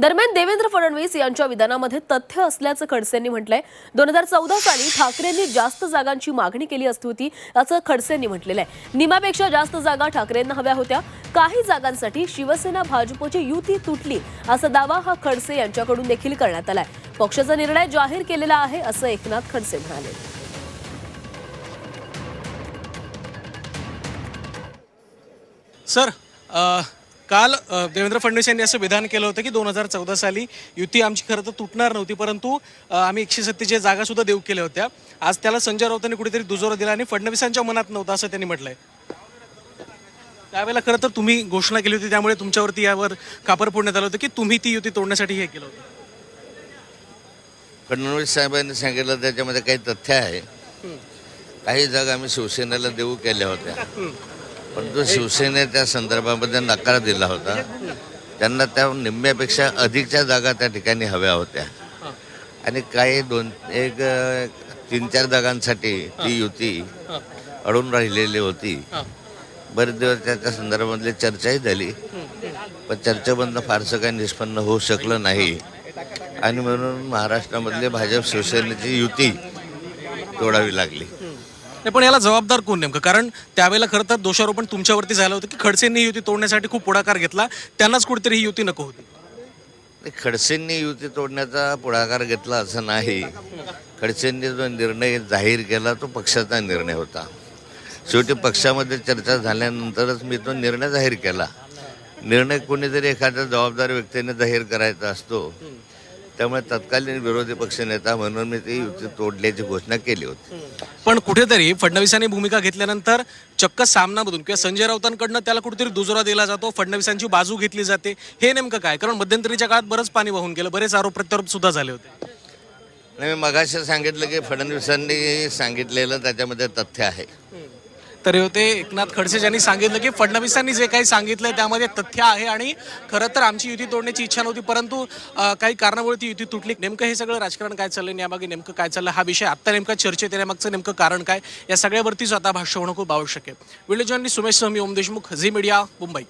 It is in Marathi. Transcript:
दरम्यान देवेंद्र फडणवीस यांच्या विधानामध्ये तथ्य असल्याचं खडसेंनी म्हटलंय. दोन हजार चौदा साली ठाकरेंनी जास्त जागांची मागणी केली असती होती असं खडसेंनी म्हटलेलं आहे. निमापेक्षा जास्त जागा ठाकरेंना हव्या होत्या. काही जागांसाठी शिवसेना भाजपची युती तुटली असा दावा हा खडसे यांच्याकडून देखील करण्यात आलाय. पक्षाचा निर्णय जाहीर केलेला आहे असं एकनाथ खडसे म्हणाले. सर काल देवेंद्र फडणवीस यांनी असं विधान केलं होतं की दोन हजार चौदा साली युती आमची खरं तर तुटणार नव्हती परंतु आम्ही एकशे सत्तेच्या जागा सुद्धा देऊ केल्या होत्या. आज त्याला संजय राऊतांनी कुठेतरी दुजोरा दिला आणि फडणवीसांच्या मनात नव्हतं असं त्यांनी म्हटलंय. त्यावेळेला खरं तर तुम्ही घोषणा केली होती त्यामुळे तुमच्यावरती यावर कापर फोडण्यात आलं होतं की तुम्ही ती युती तोडण्यासाठी हे केलं होतं. फडणवीस साहेबांनी सांगितलं त्याच्यामध्ये काही तथ्य आहे. काही जागा आम्ही शिवसेनेला देऊ केल्या होत्या. परंतु शिवसेने त्या संदर्भामध्ये नकार दिला होता. त्यांना त्या निम्म्यापेक्षा अधिकच्या जागा त्या ठिकाणी हव्या होत्या. आणि काही दोन एक तीन चार जागांसाठी ती युती अडून राहिलेली होती. बरेच दिवस त्याच्या संदर्भातली चर्चाही झाली. पण चर्चेमधनं फारसं काही निष्पन्न होऊ शकलं नाही. आणि म्हणून महाराष्ट्रामधली भाजप शिवसेनेची युती तोडावी लागली. नाही पण याला जबाबदार कोण नेमकं? कारण त्यावेळेला खरं तर दोषारोपण तुमच्यावरती झालं होतं की खडसेंनी युती तोडण्यासाठी खूप पुढाकार घेतला. त्यांनाच कुठेतरी ही युती नको होती. खडसेंनी युती तोडण्याचा पुढाकार घेतला असं नाही. खडसेंनी जो निर्णय जाहीर केला तो पक्षाचा निर्णय होता. शेवटी पक्षामध्ये चर्चा झाल्यानंतरच मी तो निर्णय जाहीर केला. निर्णय कोणीतरी एखाद्या जबाबदार व्यक्तीने जाहीर करायचा असतो. त्यामुळे तत्कालीन विरोधी पक्षनेता म्हणून मी ती युती तोडल्याची घोषणा केली होती. पण कुठेतरी फडणवीसांनी भूमिका घेतल्यानंतर चक्क सामनामधून किंवा संजय राऊतांकडनं त्याला कुठेतरी दुजोरा दिला जातो फडणवीसांची बाजू घेतली जाते. हे नेमकं काय? कारण मध्यंतरीच्या काळात बरंच पाणी वाहून गेलं बरेच आरोप प्रत्यारोप सुद्धा झाले होते. मी मगाशी सांगितलं की फडणवीसांनी सांगितलेलं त्याच्यामध्ये तथ्य आहे. तर हे होते. एकनाथ खडसे ज्यांनी सांगितलं की फडणवीसांनी जे काही सांगितलं त्यामध्ये तथ्य आहे आणि खरं तर आमची युती तोडण्याची इच्छा नव्हती परंतु काही कारणामुळे ती युती तुटली. नेमकं हे सगळं राजकारण काय चाललं यामागे नेमकं काय चाललं? हा विषय आत्ता नेमका चर्चेत येण्यामागचं नेमकं कारण काय? या सगळ्यावरतीच आता भाष्य होणं खूप आवश्यक आहे. Video journalist Sumesh सहमी Om Deshmukh Zee media Mumbai.